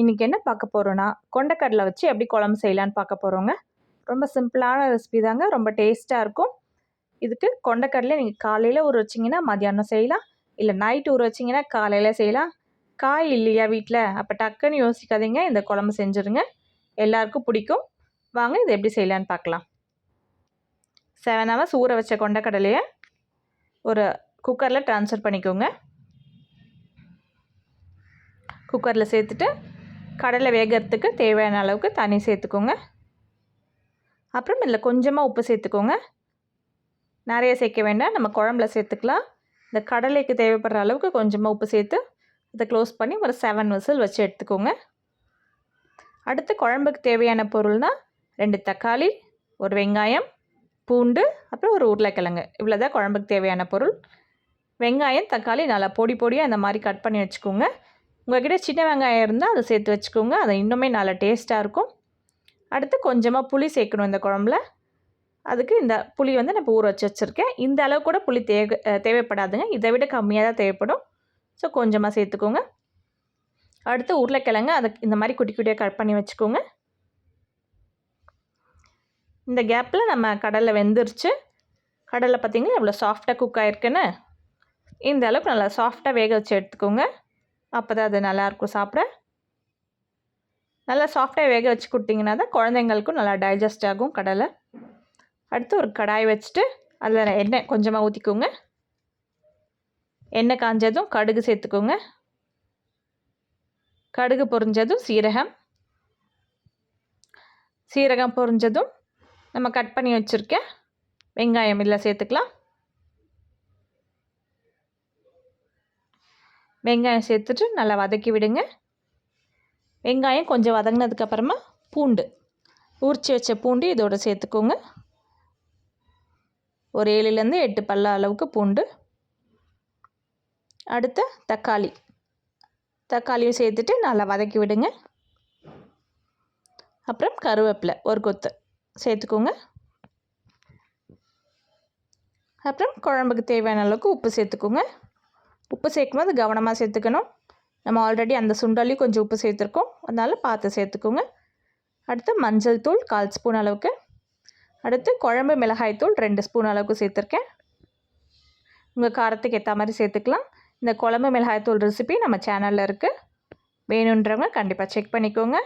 இன்றைக்கி என்ன பார்க்க போகிறோன்னா கொண்டக்கடலை வச்சு எப்படி குழம்பு செய்யலான்னு பார்க்க போகிறோங்க ரொம்ப சிம்பிளான ரெசிபி தாங்க ரொம்ப டேஸ்ட்டாக இருக்கும். இதுக்கு கொண்டக்கடலை நீங்கள் காலையில் ஊற வச்சிங்கன்னா மதியானம் செய்யலாம். இல்லை நைட் ஊற வச்சிங்கன்னா காலையில் செய்யலாம். காய் இல்லையா வீட்டில் அப்போ டக்குன்னு யோசிக்காதீங்க இந்த குழம்பு செஞ்சுருங்க. எல்லாருக்கும் பிடிக்கும். வாங்க இதை எப்படி செய்யலான்னு பார்க்கலாம். செவன் ஹவர்ஸ் ஊற வச்ச கொண்டக்கடலையை ஒரு குக்கரில் ட்ரான்ஸ்ஃபர் பண்ணிக்கோங்க. குக்கரில் சேர்த்துட்டு கடலை வேகிறதுக்கு தேவையான அளவுக்கு தண்ணி சேர்த்துக்கோங்க. அப்புறம் இதில் கொஞ்சமாக உப்பு சேர்த்துக்கோங்க. நிறைய சேர்க்க வேண்டாம். நம்ம குழம்புல சேர்த்துக்கலாம். இந்த கடலைக்கு தேவைப்படுற அளவுக்கு கொஞ்சமாக உப்பு சேர்த்து அதை க்ளோஸ் பண்ணி ஒரு செவன் விசில் வச்சு எடுத்துக்கோங்க. அடுத்து குழம்புக்கு தேவையான பொருள்னால் ரெண்டு தக்காளி ஒரு வெங்காயம் பூண்டு அப்புறம் ஒரு உருளைக்கிழங்கு. இவ்வளோ தான் குழம்புக்கு தேவையான பொருள். வெங்காயம் தக்காளி நல்லா பொடி பொடியாக இந்த மாதிரி கட் பண்ணி வச்சுக்கோங்க. உங்கள்கிட்ட சின்ன வெங்காயம் இருந்தால் அதை சேர்த்து வச்சுக்கோங்க. அது இன்னுமே நல்லா டேஸ்ட்டாக இருக்கும். அடுத்து கொஞ்சமாக புளி சேர்க்கணும் இந்த குழம்புல. அதுக்கு இந்த புளி வந்து நான் ஊற வச்சு வச்சுருக்கேன். இந்த அளவு கூட புளி தேவை தேவைப்படாதுங்க. இதை விட கம்மியாக தான் தேவைப்படும். ஸோ கொஞ்சமாக சேர்த்துக்கோங்க. அடுத்து உருளைக்கிழங்கு அதை இந்த மாதிரி குட்டி குட்டியாக கட் பண்ணி வச்சுக்கோங்க. இந்த கேப்பில் நம்ம கடலை வெந்துருச்சு. கடலை பார்த்திங்கன்னா எவ்வளோ சாஃப்டாக குக் ஆகிருக்குன்னு இந்த அளவுக்கு நல்லா சாஃப்டாக வேக வச்சு எடுத்துக்கோங்க. அப்போ தான் அது நல்லாயிருக்கும் சாப்பிட. நல்லா சாஃப்டாக வேக வச்சு கொடுத்தீங்கன்னா தான் குழந்தைங்களுக்கும் நல்லா டைஜஸ்ட் ஆகும் கடலை. அடுத்து ஒரு கடாய் வச்சுட்டு அதில் எண்ணெய் கொஞ்சமாக ஊற்றிக்கோங்க எண்ணெய் காஞ்சதும் கடுகு சேர்த்துக்கோங்க. கடுகு பொரிஞ்சதும் சீரகம். சீரகம் பொரிஞ்சதும் நம்ம கட் பண்ணி வச்சுருக்க வெங்காயம் இல்லை சேர்த்துக்கலாம். வெங்காயம் சேர்த்துட்டு நல்லா வதக்கி விடுங்க. வெங்காயம் கொஞ்சம் வதங்கினதுக்கப்புறமா பூண்டு. உரிச்சி வச்ச பூண்டு இதோடு சேர்த்துக்கோங்க. ஒரு ஏழுலேருந்து எட்டு பல்ல அளவுக்கு பூண்டு. அடுத்து தக்காளி. தக்காளியும் சேர்த்துட்டு நல்லா வதக்கி விடுங்க. அப்புறம் கருவேப்பிலை ஒரு கொத்து சேர்த்துக்கோங்க. அப்புறம் குழம்புக்கு தேவையான அளவுக்கு உப்பு சேர்த்துக்கோங்க. உப்பு சேர்க்கும் போது கவனமாக சேர்த்துக்கணும். நம்ம ஆல்ரெடி அந்த சுண்டலையும் கொஞ்சம் உப்பு சேர்த்துருக்கோம். அதனால் பார்த்து சேர்த்துக்கோங்க. அடுத்து மஞ்சள் தூள் கால் ஸ்பூன் அளவுக்கு. அடுத்து குழம்பு மிளகாய் தூள் ரெண்டு ஸ்பூன் அளவுக்கு சேர்த்துருக்கேன். உங்கள் காரத்துக்கு ஏற்ற மாதிரி சேர்த்துக்கலாம். இந்த குழம்பு மிளகாய் தூள் ரெசிபி நம்ம சேனலில் இருக்குது வேணுன்றவங்க கண்டிப்பாக செக் பண்ணிக்கோங்க.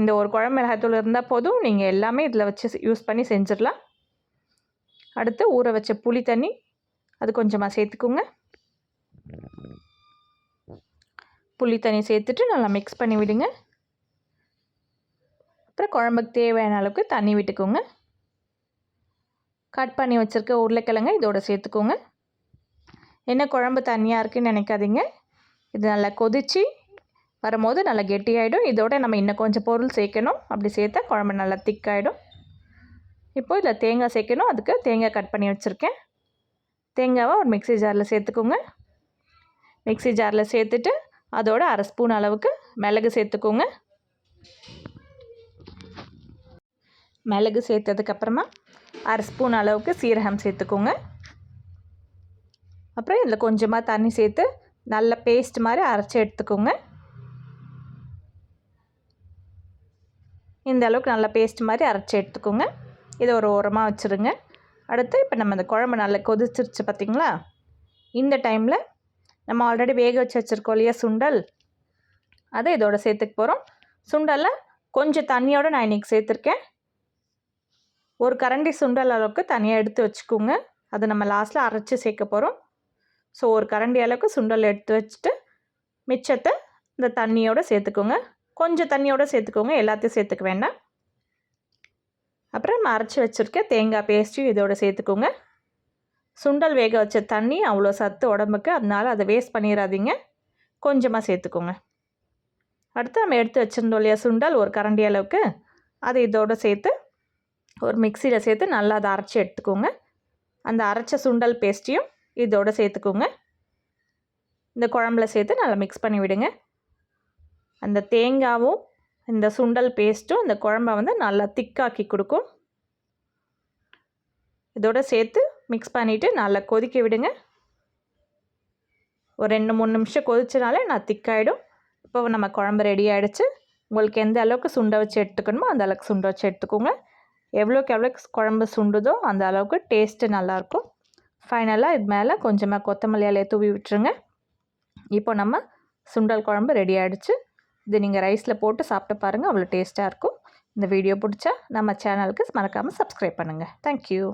இந்த ஒரு குழம்பு மிளகாய்த்தூள் இருந்தால் போதும். நீங்கள் எல்லாமே இதில் வச்சு யூஸ் பண்ணி செஞ்சிடலாம். அடுத்து ஊற வச்ச புளி தண்ணி. அது கொஞ்சமாக சேர்த்துக்கோங்க. புளி தண்ணி சேர்த்துட்டு நல்லா மிக்ஸ் பண்ணி விடுங்க. அப்புறம் குழம்புக்கு தேவையான அளவுக்கு தண்ணி விட்டுக்கோங்க. கட் பண்ணி வச்சுருக்க உருளைக்கிழங்க இதோடு சேர்த்துக்கோங்க. என்ன குழம்பு தண்ணியாக இருக்குன்னு நினைக்காதீங்க. இது நல்லா கொதித்து வரும்போது நல்லா கெட்டியாயிடும். இதோட நம்ம இன்னும் கொஞ்சம் பொருள் சேர்க்கணும். அப்படி சேர்த்தா குழம்பு நல்லா திக்காயிடும். இப்போது இதில் தேங்காய் சேர்க்கணும். அதுக்கு தேங்காய் கட் பண்ணி வச்சுருக்கேன். தேங்காவை ஒரு மிக்சி ஜாரில் சேர்த்துக்கோங்க. மிக்சி ஜாரில் சேர்த்துட்டு அதோட அரை ஸ்பூன் அளவுக்கு மிளகு சேர்த்துக்கோங்க. மிளகு சேர்த்ததுக்கப்புறமா அரை ஸ்பூன் அளவுக்கு சீரகம் சேர்த்துக்கோங்க. அப்புறம் இதில் கொஞ்சமாக தண்ணி சேர்த்து நல்ல பேஸ்ட் மாதிரி அரைச்சி எடுத்துக்கோங்க. இந்த அளவுக்கு நல்ல பேஸ்ட் மாதிரி அரைச்சி எடுத்துக்கோங்க. இதை ஒரு ஓரமாக வச்சுருங்க. அடுத்து இப்போ நம்ம இந்த குழம்பு நல்லா கொதிச்சிருச்சு பார்த்திங்களா? இந்த டைமில் நம்ம ஆல்ரெடி வேக வச்சு வச்சுருக்கோம் இல்லையா சுண்டல்? அதை இதோட சேர்த்துக்க போகிறோம் சுண்டலில் கொஞ்சம் தண்ணியோடு நான் இன்றைக்கி சேர்த்துருக்கேன். ஒரு கரண்டி சுண்டல் அளவுக்கு தனியாக எடுத்து வச்சுக்கோங்க. அதை நம்ம லாஸ்ட்டில் அரைச்சி சேர்க்க போகிறோம் ஸோ ஒரு கரண்டி அளவுக்கு சுண்டல் எடுத்து வச்சுட்டு மிச்சத்தை இந்த தண்ணியோடு சேர்த்துக்கோங்க. கொஞ்சம் தண்ணியோடு சேர்த்துக்கோங்க. எல்லாத்தையும் சேர்த்துக்க வேண்டாம். அப்புறம் நம்ம அரைச்சி வச்சுருக்க தேங்காய் பேஸ்ட்டையும் இதோட சேர்த்துக்கோங்க. சுண்டல் வேக வச்ச தண்ணி அவ்வளோ சத்து உடம்புக்கு. அதனால் அதை வேஸ்ட் பண்ணிடாதீங்க கொஞ்சமாக சேர்த்துக்கோங்க. அடுத்து நம்ம எடுத்து வச்சுருந்தோம் இல்லையா சுண்டல் ஒரு கரண்டி அளவுக்கு. அதை இதோடு சேர்த்து ஒரு மிக்சியில் சேர்த்து நல்லா அதை அரைச்சி எடுத்துக்கோங்க. அந்த அரைச்ச சுண்டல் பேஸ்ட்டையும் இதோடு சேர்த்துக்கோங்க. இந்த குழம்புல சேர்த்து நல்லா மிக்ஸ் பண்ணி விடுங்க. அந்த தேங்காவும் இந்த சுண்டல் பேஸ்ட்டும் இந்த குழம்ப வந்து நல்லா திக்காக்கி கொடுக்கும். இதோட சேர்த்து மிக்ஸ் பண்ணிவிட்டு நல்லா கொதிக்க விடுங்க. ஒரு ரெண்டு மூணு நிமிஷம் கொதிச்சனாலே நான் திக்காயிடும். இப்போ நம்ம குழம்பு ரெடி ஆகிடுச்சு உங்களுக்கு எந்த அளவுக்கு சுண்டை வச்சு எடுத்துக்கணுமோ அந்த அளவுக்கு சுண்டை வச்சு எடுத்துக்கோங்க. எவ்வளோக்கு எவ்வளோக்கு குழம்பு சுண்டுதோ அந்த அளவுக்கு டேஸ்ட்டு நல்லாயிருக்கும். ஃபைனலாக இது மேலே கொஞ்சமாக கொத்தமல்லி இலையை தூவி விட்டுருங்க. இப்போ நம்ம சுண்டல் குழம்பு ரெடி ஆகிடுச்சு இது நீங்கள் ரைஸில் போட்டு சாப்பிட்டு பாருங்கள் அவ்வளோ டேஸ்ட்டாக இருக்கும். இந்த வீடியோ பிடிச்சா நம்ம சேனலுக்கு மறக்காமல் சப்ஸ்கிரைப் பண்ணுங்கள் தேங்க்யூ